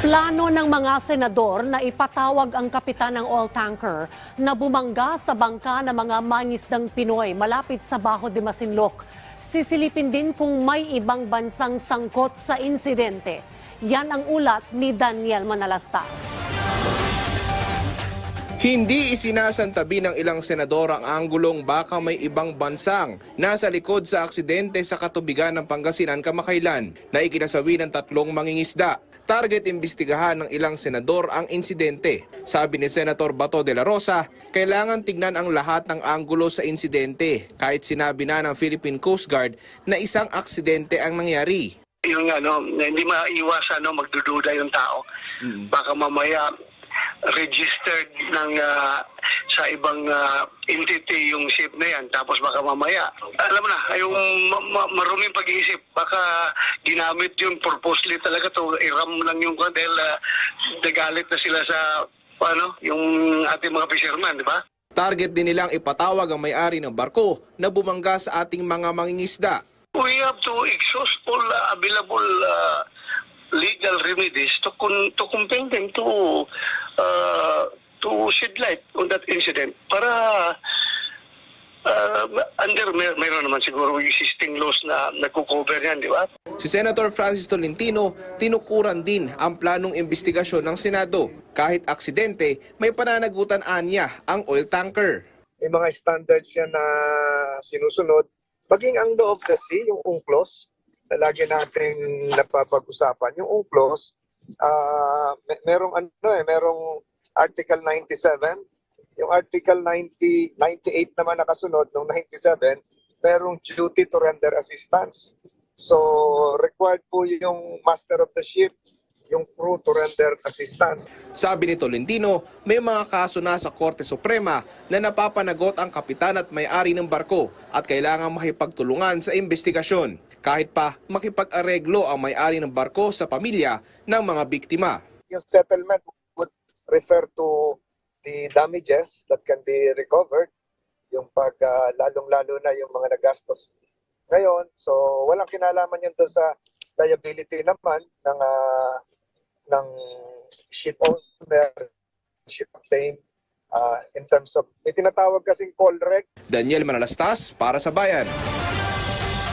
Plano ng mga senador na ipatawag ang kapitan ng oil tanker na bumangga sa bangka ng mga mangisdang Pinoy malapit sa Baho de Masinloc. Sisilipin din kung may ibang bansang sangkot sa insidente. Yan ang ulat ni Daniel Manalastas. Hindi isinasantabi ng ilang senador ang anggulong baka may ibang bansang nasa likod sa aksidente sa katubigan ng Pangasinan kamakailan na ikinasawi ng tatlong mangingisda. Target imbestigahan ng ilang senador ang insidente. Sabi ni Senator Bato de la Rosa, kailangan tignan ang lahat ng anggulo sa insidente kahit sinabi na ng Philippine Coast Guard na isang aksidente ang nangyari. yung ano, hindi maiwasan no, magdududa yung tao. Baka mamaya registered ng ah, sa ibang ah, entity yung ship na yan. Tapos baka mamaya alam mo na yung ma- ma- maruming pag-iisip baka ginamit yun purposely talaga to iram lang yung kwan dahil ah, nagalit na sila sa ano yung ating mga fisherman di ba? Target din nilang ipatawag ang may-ari ng barko na bumangga sa ating mga mangingisda. We have to exhaust all uh, available uh, legal remedies to con- to compel them to uh, to shed light on that incident para uh, under may, mayroon naman siguro existing laws na nagko-cover yan, di ba? Si Senator Francis Tolentino tinukuran din ang planong investigasyon ng Senado. Kahit aksidente, may pananagutan anya ang oil tanker. may mga standards yan na sinusunod. Maging ang law of the sea, yung UNCLOS, na lagi nating napapag-usapan. Yung UNCLOS, may, merong ano eh, merong Article 97. Yung Article 90, 98 naman nakasunod, nung 97, merong duty to render assistance. So, required po yung master of the ship, yung crew to render assistance. Sabi ni Tolentino, may mga kaso na sa Korte Suprema na napapanagot ang kapitan at may-ari ng barko at kailangan makipagtulungan sa investigasyon. Kahit pa makipag-areglo ang may-ari ng barko sa pamilya ng mga biktima. yung settlement would refer to the damages that can be recovered, yung pag ah, lalong-lalo na yung mga nagastos ngayon. So, walang kinalaman yun sa liability naman ng ah, ng ship owner, ship claim ah, in terms of, may tinatawag kasing call reg Daniel Manalastas para sa Bayan.